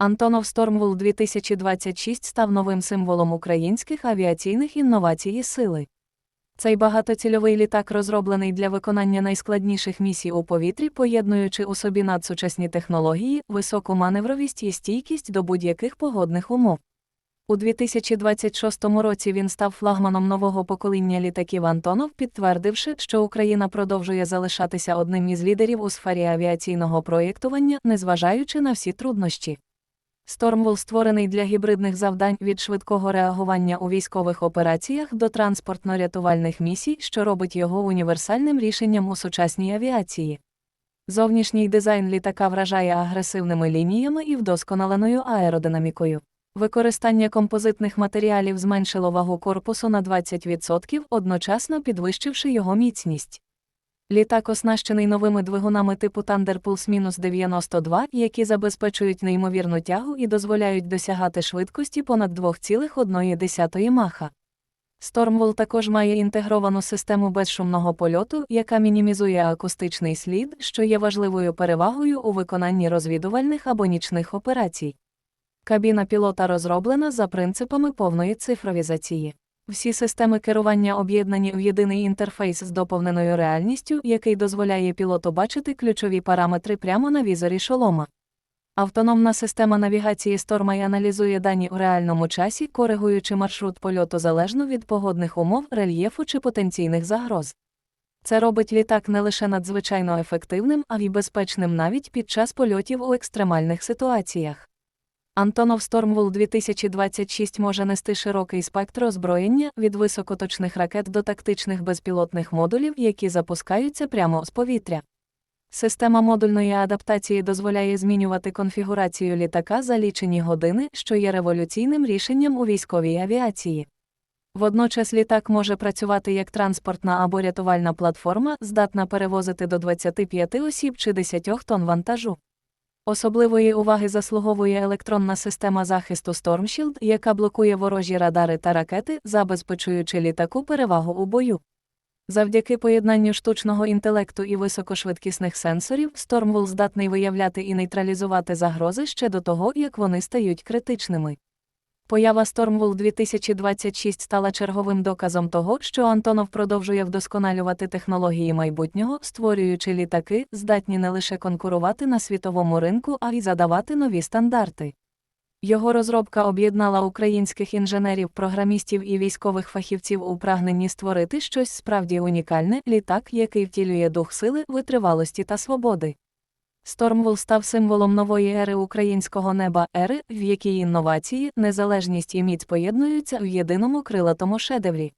Антонов Стормвул 2026 став новим символом українських авіаційних інновацій і сили. Цей багатоцільовий літак розроблений для виконання найскладніших місій у повітрі, поєднуючи у собі надсучасні технології, високу маневровість і стійкість до будь-яких погодних умов. У 2026 році він став флагманом нового покоління літаків Антонов, підтвердивши, що Україна продовжує залишатися одним із лідерів у сфері авіаційного проєктування, незважаючи на всі труднощі. Стормвул створений для гібридних завдань від швидкого реагування у військових операціях до транспортно-рятувальних місій, що робить його універсальним рішенням у сучасній авіації. Зовнішній дизайн літака вражає агресивними лініями і вдосконаленою аеродинамікою. Використання композитних матеріалів зменшило вагу корпусу на 20%, одночасно підвищивши його міцність. Літак оснащений новими двигунами типу Thunder Pulse 92, які забезпечують неймовірну тягу і дозволяють досягати швидкості понад 2,1 маха. Стормвол також має інтегровану систему безшумного польоту, яка мінімізує акустичний слід, що є важливою перевагою у виконанні розвідувальних або нічних операцій. Кабіна пілота розроблена за принципами повної цифровізації. Всі системи керування об'єднані в єдиний інтерфейс з доповненою реальністю, який дозволяє пілоту бачити ключові параметри прямо на візорі шолома. Автономна система навігації Stormy аналізує дані у реальному часі, коригуючи маршрут польоту залежно від погодних умов, рельєфу чи потенційних загроз. Це робить літак не лише надзвичайно ефективним, а й безпечним навіть під час польотів у екстремальних ситуаціях. Антонов Стормвул 2026 може нести широкий спектр озброєння від високоточних ракет до тактичних безпілотних модулів, які запускаються прямо з повітря. Система модульної адаптації дозволяє змінювати конфігурацію літака за лічені години, що є революційним рішенням у військовій авіації. Водночас літак може працювати як транспортна або рятувальна платформа, здатна перевозити до 25 осіб чи 10 тонн вантажу. Особливої уваги заслуговує електронна система захисту Storm Shield, яка блокує ворожі радари та ракети, забезпечуючи літаку перевагу у бою. Завдяки поєднанню штучного інтелекту і високошвидкісних сенсорів, Stormwall здатний виявляти і нейтралізувати загрози ще до того, як вони стають критичними. Поява Stormwall 2026 стала черговим доказом того, що Антонов продовжує вдосконалювати технології майбутнього, створюючи літаки, здатні не лише конкурувати на світовому ринку, а й задавати нові стандарти. Його розробка об'єднала українських інженерів, програмістів і військових фахівців у прагненні створити щось справді унікальне літак, який втілює дух сили, витривалості та свободи. Стормвул став символом нової ери українського неба, ери, в якій інновації, незалежність і міць поєднуються в єдиному крилатому шедеврі.